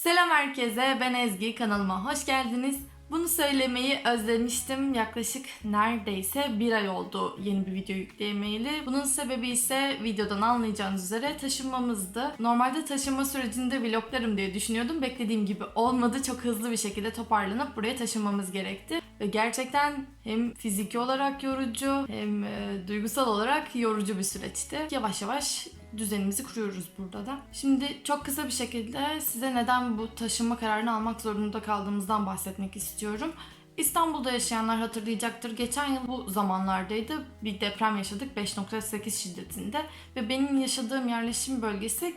Selam herkese, ben Ezgi. Kanalıma hoş geldiniz. Bunu söylemeyi özlemiştim. Yaklaşık neredeyse bir ay oldu yeni bir video yükleyemeyeli. Bunun sebebi ise videodan anlayacağınız üzere taşınmamızdı. Normalde taşınma sürecinde vloglarım diye düşünüyordum. Beklediğim gibi olmadı. Çok hızlı bir şekilde toparlanıp buraya taşınmamız gerekti. Ve gerçekten hem fiziki olarak yorucu hem e, duygusal olarak yorucu bir süreçti. Yavaş yavaş düzenimizi kuruyoruz burada da. Şimdi çok kısa bir şekilde size neden bu taşınma kararını almak zorunda kaldığımızdan bahsetmek istiyorum. İstanbul'da yaşayanlar hatırlayacaktır. Geçen yıl bu zamanlardaydı. Bir deprem yaşadık 5.8 şiddetinde ve benim yaşadığım yerleşim bölgesi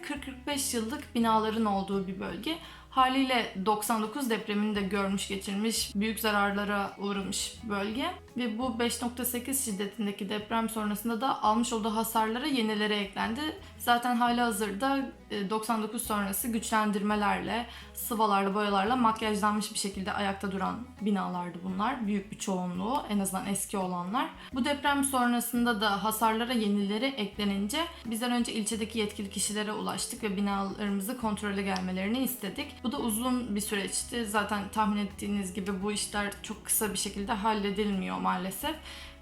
40-45 yıllık binaların olduğu bir bölge. Haliyle 99 depremini de görmüş geçirmiş, büyük zararlara uğramış bölge ve bu 5.8 şiddetindeki deprem sonrasında da almış olduğu hasarlara yenileri eklendi. Zaten hala hazırda 99 sonrası güçlendirmelerle, sıvalarla, boyalarla makyajlanmış bir şekilde ayakta duran binalardı bunlar. Büyük bir çoğunluğu, en azından eski olanlar. Bu deprem sonrasında da hasarlara yenileri eklenince bizden önce ilçedeki yetkili kişilere ulaştık ve binalarımızı kontrole gelmelerini istedik. Bu da uzun bir süreçti. Zaten tahmin ettiğiniz gibi bu işler çok kısa bir şekilde halledilmiyor maalesef.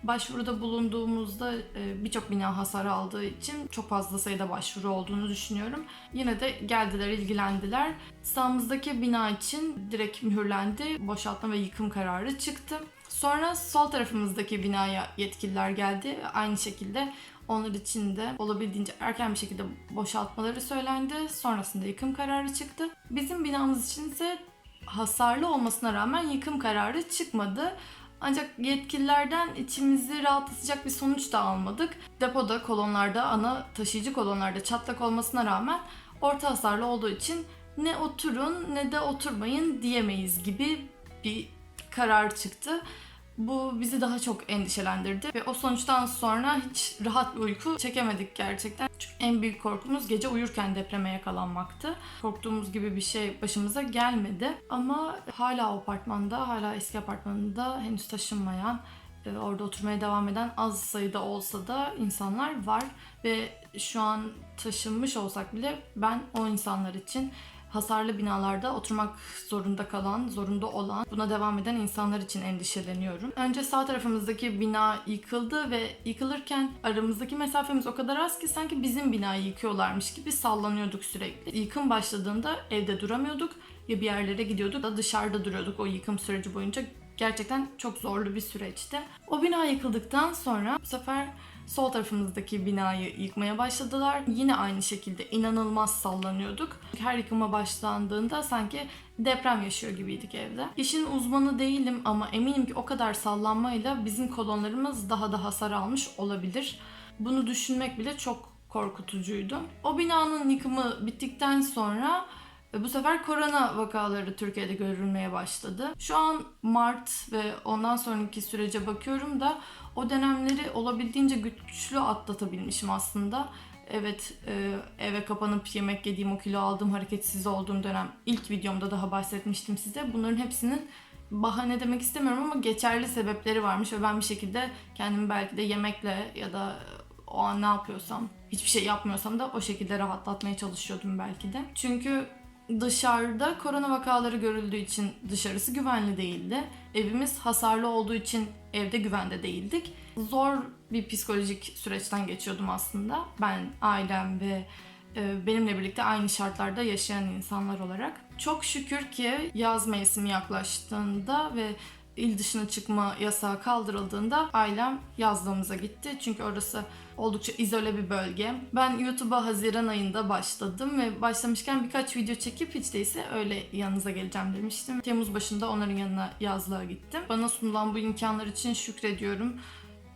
Başvuruda bulunduğumuzda e, birçok bina hasar aldığı için çok fazla sayıda başvuru olduğunu düşünüyorum. Yine de geldiler, ilgilendiler. Sağımızdaki bina için direkt mühürlendi. Boşaltma ve yıkım kararı çıktı. Sonra sol tarafımızdaki binaya yetkililer geldi. Aynı şekilde onlar için de olabildiğince erken bir şekilde boşaltmaları söylendi. Sonrasında yıkım kararı çıktı. Bizim binamız için ise hasarlı olmasına rağmen yıkım kararı çıkmadı. Ancak yetkililerden içimizi rahatlatacak bir sonuç da almadık. Depoda, kolonlarda, ana taşıyıcı kolonlarda çatlak olmasına rağmen orta hasarlı olduğu için ne oturun ne de oturmayın diyemeyiz gibi bir karar çıktı. Bu bizi daha çok endişelendirdi ve o sonuçtan sonra hiç rahat bir uyku çekemedik gerçekten. Çünkü en büyük korkumuz gece uyurken depreme yakalanmaktı. Korktuğumuz gibi bir şey başımıza gelmedi ama hala o apartmanda, hala eski apartmanında henüz taşınmayan, e, orada oturmaya devam eden az sayıda olsa da insanlar var ve şu an taşınmış olsak bile ben o insanlar için hasarlı binalarda oturmak zorunda kalan, zorunda olan, buna devam eden insanlar için endişeleniyorum. Önce sağ tarafımızdaki bina yıkıldı ve yıkılırken aramızdaki mesafemiz o kadar az ki sanki bizim binayı yıkıyorlarmış gibi sallanıyorduk sürekli. Yıkım başladığında evde duramıyorduk ya bir yerlere gidiyorduk da dışarıda duruyorduk o yıkım süreci boyunca. Gerçekten çok zorlu bir süreçti. O bina yıkıldıktan sonra bu sefer sol tarafımızdaki binayı yıkmaya başladılar. Yine aynı şekilde inanılmaz sallanıyorduk. Her yıkıma başlandığında sanki deprem yaşıyor gibiydik evde. İşin uzmanı değilim ama eminim ki o kadar sallanmayla bizim kolonlarımız daha da hasar almış olabilir. Bunu düşünmek bile çok korkutucuydu. O binanın yıkımı bittikten sonra bu sefer korona vakaları Türkiye'de görülmeye başladı. Şu an Mart ve ondan sonraki sürece bakıyorum da o dönemleri olabildiğince güçlü atlatabilmişim aslında. Evet e, eve kapanıp yemek yediğim o kilo aldığım hareketsiz olduğum dönem ilk videomda daha bahsetmiştim size. Bunların hepsinin bahane demek istemiyorum ama geçerli sebepleri varmış ve ben bir şekilde kendimi belki de yemekle ya da o an ne yapıyorsam hiçbir şey yapmıyorsam da o şekilde rahatlatmaya çalışıyordum belki de. Çünkü dışarıda korona vakaları görüldüğü için dışarısı güvenli değildi. Evimiz hasarlı olduğu için evde güvende değildik. Zor bir psikolojik süreçten geçiyordum aslında. Ben, ailem ve e, benimle birlikte aynı şartlarda yaşayan insanlar olarak. Çok şükür ki yaz mevsimi yaklaştığında ve il dışına çıkma yasağı kaldırıldığında ailem yazlığımıza gitti. Çünkü orası oldukça izole bir bölge. Ben YouTube'a Haziran ayında başladım ve başlamışken birkaç video çekip hiç değilse öyle yanınıza geleceğim demiştim. Temmuz başında onların yanına yazlığa gittim. Bana sunulan bu imkanlar için şükrediyorum.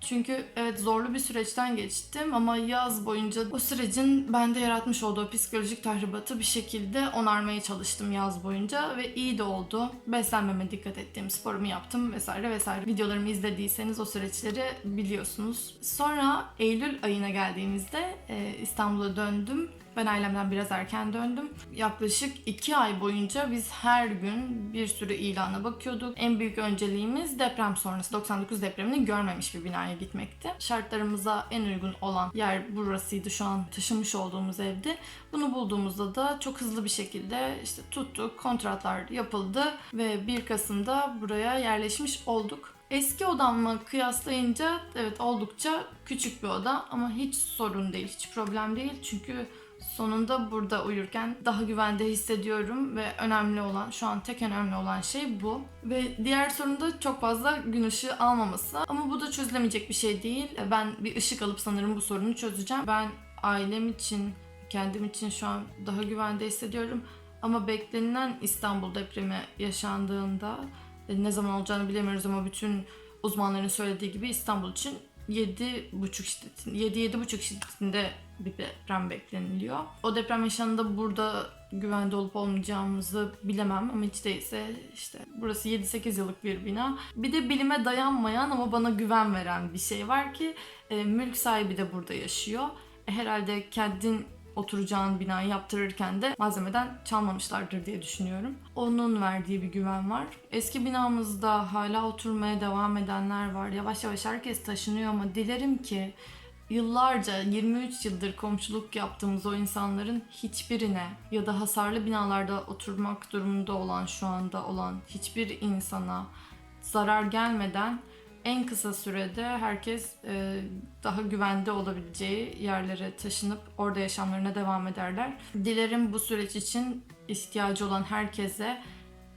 Çünkü evet zorlu bir süreçten geçtim ama yaz boyunca o sürecin bende yaratmış olduğu psikolojik tahribatı bir şekilde onarmaya çalıştım yaz boyunca ve iyi de oldu. Beslenmeme dikkat ettim, sporumu yaptım vesaire vesaire. Videolarımı izlediyseniz o süreçleri biliyorsunuz. Sonra Eylül ayına geldiğimizde İstanbul'a döndüm Ben ailemden biraz erken döndüm. Yaklaşık iki ay boyunca biz her gün bir sürü ilana bakıyorduk. En büyük önceliğimiz deprem sonrası 99 depremini görmemiş bir binaya gitmekti. Şartlarımıza en uygun olan yer burasıydı şu an taşınmış olduğumuz evde. Bunu bulduğumuzda da çok hızlı bir şekilde işte tuttuk, kontratlar yapıldı ve 1 Kasım'da buraya yerleşmiş olduk. Eski odamla kıyaslayınca evet oldukça küçük bir oda ama hiç sorun değil, hiç problem değil. Çünkü sonunda burada uyurken daha güvende hissediyorum ve önemli olan, şu an tek önemli olan şey bu. Ve diğer sorun da çok fazla gün ışığı almaması. Ama bu da çözülemeyecek bir şey değil. Ben bir ışık alıp sanırım bu sorunu çözeceğim. Ben ailem için, kendim için şu an daha güvende hissediyorum. Ama beklenilen İstanbul depremi yaşandığında e, ne zaman olacağını bilemiyoruz ama bütün uzmanların söylediği gibi İstanbul için 7,5 şiddetinde, 7-7,5 şiddetinde bir deprem bekleniliyor. O deprem yaşandığında burada güvende olup olmayacağımızı bilemem ama hiç değilse işte burası 7-8 yıllık bir bina. Bir de bilime dayanmayan ama bana güven veren bir şey var ki e, mülk sahibi de burada yaşıyor. E, herhalde kendin oturacağın binayı yaptırırken de malzemeden çalmamışlardır diye düşünüyorum. Onun verdiği bir güven var. Eski binamızda hala oturmaya devam edenler var. Yavaş yavaş herkes taşınıyor ama dilerim ki yıllarca 23 yıldır komşuluk yaptığımız o insanların hiçbirine ya da hasarlı binalarda oturmak durumunda olan şu anda olan hiçbir insana zarar gelmeden en kısa sürede herkes e, daha güvende olabileceği yerlere taşınıp orada yaşamlarına devam ederler. Dilerim bu süreç için ihtiyacı olan herkese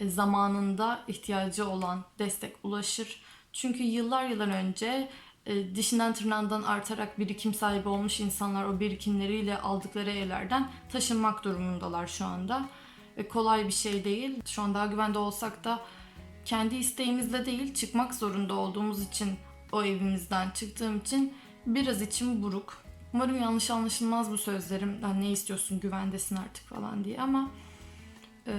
e, zamanında ihtiyacı olan destek ulaşır. Çünkü yıllar yıllar önce e, dişinden tırnağından artarak birikim sahibi olmuş insanlar o birikimleriyle aldıkları evlerden taşınmak durumundalar şu anda. Ve kolay bir şey değil. Şu an daha güvende olsak da kendi isteğimizle değil çıkmak zorunda olduğumuz için o evimizden çıktığım için biraz içim buruk. Umarım yanlış anlaşılmaz bu sözlerim. Yani ne istiyorsun güvendesin artık falan diye ama e,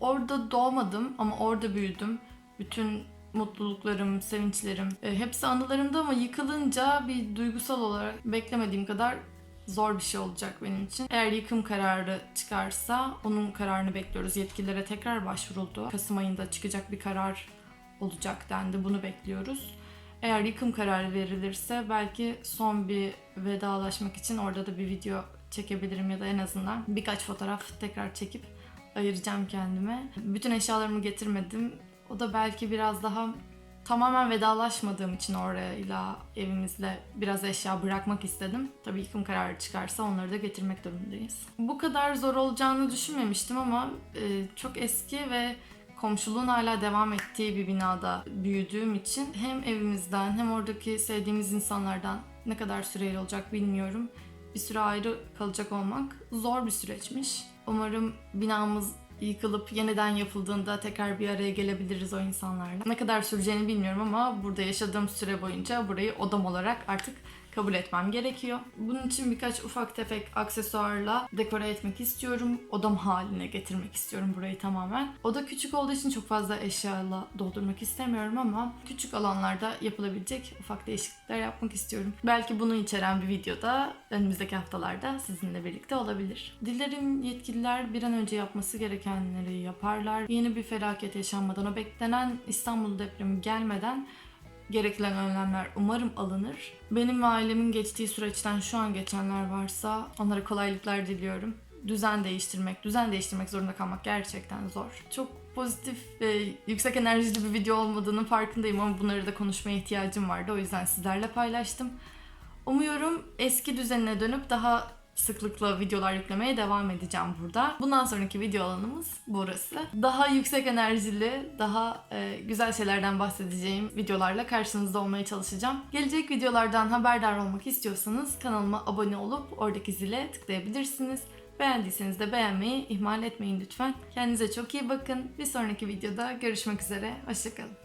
orada doğmadım ama orada büyüdüm. Bütün mutluluklarım, sevinçlerim e, hepsi anılarımda ama yıkılınca bir duygusal olarak beklemediğim kadar zor bir şey olacak benim için. Eğer yıkım kararı çıkarsa onun kararını bekliyoruz. Yetkililere tekrar başvuruldu. Kasım ayında çıkacak bir karar olacak dendi. Bunu bekliyoruz. Eğer yıkım kararı verilirse belki son bir vedalaşmak için orada da bir video çekebilirim ya da en azından birkaç fotoğraf tekrar çekip ayıracağım kendime. Bütün eşyalarımı getirmedim. O da belki biraz daha tamamen vedalaşmadığım için orayla evimizle biraz eşya bırakmak istedim. Tabii yıkım kararı çıkarsa onları da getirmek durumundayız. Bu kadar zor olacağını düşünmemiştim ama e, çok eski ve komşuluğun hala devam ettiği bir binada büyüdüğüm için hem evimizden hem oradaki sevdiğimiz insanlardan ne kadar süreyle olacak bilmiyorum. Bir süre ayrı kalacak olmak zor bir süreçmiş. Umarım binamız yıkılıp yeniden yapıldığında tekrar bir araya gelebiliriz o insanlarla. Ne kadar süreceğini bilmiyorum ama burada yaşadığım süre boyunca burayı odam olarak artık kabul etmem gerekiyor. Bunun için birkaç ufak tefek aksesuarla dekore etmek istiyorum. Odam haline getirmek istiyorum burayı tamamen. Oda küçük olduğu için çok fazla eşyayla doldurmak istemiyorum ama küçük alanlarda yapılabilecek ufak değişiklikler yapmak istiyorum. Belki bunu içeren bir videoda önümüzdeki haftalarda sizinle birlikte olabilir. Dilerim yetkililer bir an önce yapması gerekenleri yaparlar. Yeni bir felaket yaşanmadan, o beklenen İstanbul depremi gelmeden gerekli önlemler umarım alınır. Benim ve ailemin geçtiği süreçten şu an geçenler varsa onlara kolaylıklar diliyorum. Düzen değiştirmek, düzen değiştirmek zorunda kalmak gerçekten zor. Çok pozitif ve yüksek enerjili bir video olmadığının farkındayım ama bunları da konuşmaya ihtiyacım vardı. O yüzden sizlerle paylaştım. Umuyorum eski düzenine dönüp daha sıklıkla videolar yüklemeye devam edeceğim burada. Bundan sonraki video alanımız burası. Daha yüksek enerjili, daha e, güzel şeylerden bahsedeceğim videolarla karşınızda olmaya çalışacağım. Gelecek videolardan haberdar olmak istiyorsanız kanalıma abone olup oradaki zile tıklayabilirsiniz. Beğendiyseniz de beğenmeyi ihmal etmeyin lütfen. Kendinize çok iyi bakın. Bir sonraki videoda görüşmek üzere. Hoşçakalın.